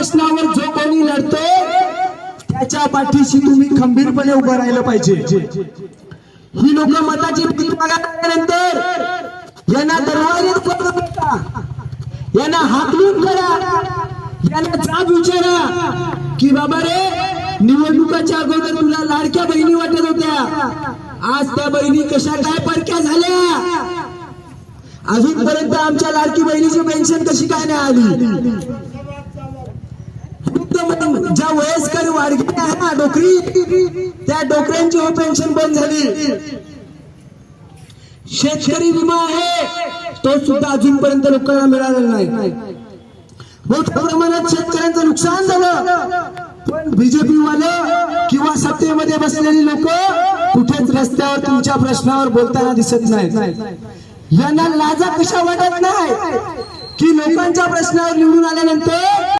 प्रश्नावर जो कोणी लढतो त्याच्या पाठीशी तुम्ही खंबीरपणे उभं राहिलं पाहिजे. ही लोक मताची मागल्यानंतर यांना दरवाजेत यांना हाकलून करा. यांना जाब विचारा की बाबा रे निवडणुकाच्या अगोदर तुला लाडक्या बहिणी वाटत होत्या. आज त्या बहिणी कशा काय परक्या झाल्या? अजूनपर्यंत आमच्या लाडकी बहिणीची पेन्शन कशी काय नाही आली? ज्या वयस्कर वाडगे आहे ना डोकरी त्या डोकऱ्यांची हो पेन्शन बंद झाली. शेतकरी विमा आहे तो सुद्धा अजूनपर्यंत लोकांना मिळालेला नाही. मोठ्या प्रमाणात शेतकऱ्यांचं नुकसान झालं. पण बीजेपी वाले किंवा सत्तेमध्ये बसलेली लोक कुठेच रस्त्यावर तुमच्या प्रश्नावर बोलताना दिसत नाहीत. यांना लाजा कशा वाटत नाही? की लोकांच्या प्रश्नावर निवडून आल्यानंतर